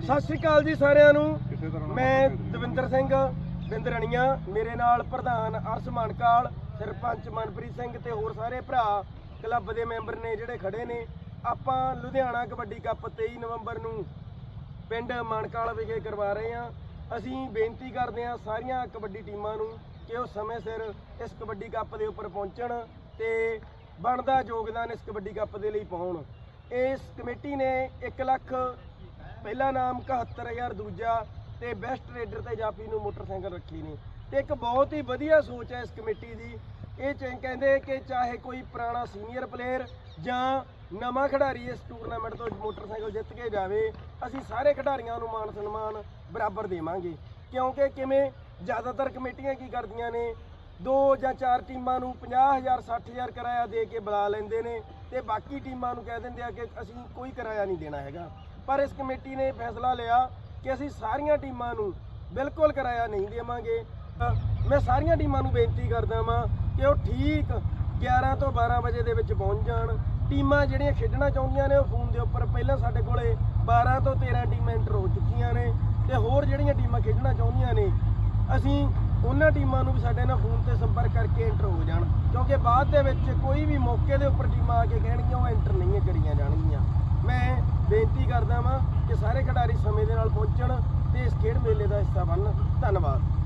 ਸਤਿ ਸ਼੍ਰੀ ਅਕਾਲ ਜੀ ਸਾਰਿਆਂ ਨੂੰ। ਮੈਂ ਦਵਿੰਦਰ ਸਿੰਘ ਬਿੰਦਰਣੀਆਂ ਮੇਰੇ ਨਾਲ ਪ੍ਰਧਾਨ ਅਰਸ਼ ਮਾਨਕਾਲ ਸਰਪੰਚ ਮਨਪ੍ਰੀਤ ਸਿੰਘ ਤੇ ਹੋਰ ਸਾਰੇ ਭਰਾ ਕਲੱਬ ਦੇ ਮੈਂਬਰ ਨੇ ਜਿਹੜੇ ਖੜੇ ਨੇ। ਆਪਾਂ ਲੁਧਿਆਣਾ ਕਬੱਡੀ ਕੱਪ 23 ਨਵੰਬਰ ਨੂੰ ਪਿੰਡ ਮਾਨਕਾਲ ਵਿਖੇ ਕਰਵਾ ਰਹੇ ਹਾਂ। ਅਸੀਂ ਬੇਨਤੀ ਕਰਦੇ ਹਾਂ ਸਾਰੀਆਂ ਕਬੱਡੀ ਟੀਮਾਂ ਨੂੰ ਕਿ ਉਹ ਸਮੇਂ ਸਿਰ ਇਸ ਕਬੱਡੀ ਕੱਪ ਦੇ ਉੱਪਰ ਪਹੁੰਚਣ ਤੇ ਬਣਦਾ ਯੋਗਦਾਨ ਇਸ ਕਬੱਡੀ ਕੱਪ ਦੇ ਲਈ ਪਾਉਣ। ਇਸ ਕਮੇਟੀ ਨੇ 1 ਲੱਖ ਪਹਿਲਾ ਨਾਮ 71000 ਦੂਜਾ ਤੇ ਬੈਸਟ ਰੇਡਰ ਤੇ ਜਾਪੀ ਨੂੰ ਮੋਟਰਸਾਈਕਲ ਰੱਖੀ ਨੇ ਤੇ ਇੱਕ ਬਹੁਤ ਹੀ ਵਧੀਆ ਸੋਚ ਹੈ ਇਸ ਕਮੇਟੀ ਦੀ। ਇਹ ਚ ਕਹਿੰਦੇ ਕਿ ਚਾਹੇ ਕੋਈ ਪੁਰਾਣਾ ਸੀਨੀਅਰ ਪਲੇਅਰ ਜਾਂ ਨਵਾਂ ਖਿਡਾਰੀ ਇਸ ਟੂਰਨਾਮੈਂਟ ਤੋਂ ਮੋਟਰਸਾਈਕਲ ਜਿੱਤ ਕੇ ਜਾਵੇ, ਅਸੀਂ ਸਾਰੇ ਖਿਡਾਰੀਆਂ ਨੂੰ ਮਾਣ ਸਨਮਾਨ ਬਰਾਬਰ ਦੇਵਾਂਗੇ। ਕਿਉਂਕਿ ਕਿਵੇਂ ਜ਼ਿਆਦਾਤਰ ਕਮੇਟੀਆਂ ਕੀ ਕਰਦੀਆਂ ਨੇ? ਦੋ ਜਾਂ ਚਾਰ ਟੀਮਾਂ ਨੂੰ 50000 60000 ਕਿਰਾਇਆ ਦੇ ਕੇ ਬੁਲਾ ਲੈਂਦੇ ਨੇ ਤੇ ਬਾਕੀ ਟੀਮਾਂ ਨੂੰ ਕਹਿ ਦਿੰਦੇ ਆ ਕਿ ਅਸੀਂ ਕੋਈ ਕਿਰਾਇਆ ਨਹੀਂ ਦੇਣਾ ਹੈਗਾ। ਪਰ ਇਸ ਕਮੇਟੀ ਨੇ ਫੈਸਲਾ ਲਿਆ ਕਿ ਅਸੀਂ ਸਾਰੀਆਂ ਟੀਮਾਂ ਨੂੰ ਬਿਲਕੁਲ ਕਿਰਾਇਆ ਨਹੀਂ ਦੇਵਾਂਗੇ। ਅ, ਮੈਂ ਸਾਰੀਆਂ ਟੀਮਾਂ ਨੂੰ ਬੇਨਤੀ ਕਰਦਾ ਵਾਂ ਕਿ ਉਹ ਠੀਕ 11 ਤੋਂ 12 ਵਜੇ ਦੇ ਵਿੱਚ ਪਹੁੰਚ ਜਾਣ। ਟੀਮਾਂ ਜਿਹੜੀਆਂ ਖੇਡਣਾ ਚਾਹੁੰਦੀਆਂ ਨੇ ਉਹ ਫੋਨ ਦੇ ਉੱਪਰ ਪਹਿਲਾਂ ਸਾਡੇ ਕੋਲੇ 12 ਤੋਂ 13 ਟੀਮਾਂ ਐਂਟਰ ਹੋ ਚੁੱਕੀਆਂ ਨੇ ਤੇ ਹੋਰ ਜਿਹੜੀਆਂ ਟੀਮਾਂ ਖੇਡਣਾ ਚਾਹੁੰਦੀਆਂ ਨੇ ਅਸੀਂ ਉਹਨਾਂ ਟੀਮਾਂ ਨੂੰ ਵੀ ਸਾਡੇ ਨਾਲ ਫੋਨ ਤੇ ਸੰਪਰਕ ਕਰਕੇ ਐਂਟਰ ਹੋ ਜਾਣ। ਕਿਉਂਕਿ ਬਾਅਦ ਦੇ ਵਿੱਚ ਕੋਈ ਵੀ ਮੌਕੇ ਦੇ ਉੱਪਰ ਟੀਮਾਂ ਆ ਕੇ ਕਹਿਣਗੀਆਂ ਉਹ ਐਂਟਰ ਨਹੀਂ ਕਰੀਆਂ ਜਾਣਗੀਆਂ। ਮੈਂ ਬੇਨਤੀ ਕਰਦਾ ਵਾਂ ਕਿ ਸਾਰੇ ਖਿਡਾਰੀ ਸਮੇਂ ਦੇ ਨਾਲ ਪਹੁੰਚਣ ਤੇ ਇਸ ਖੇਡ ਮੇਲੇ ਦਾ ਹਿੱਸਾ ਬਣਨ। ਧੰਨਵਾਦ।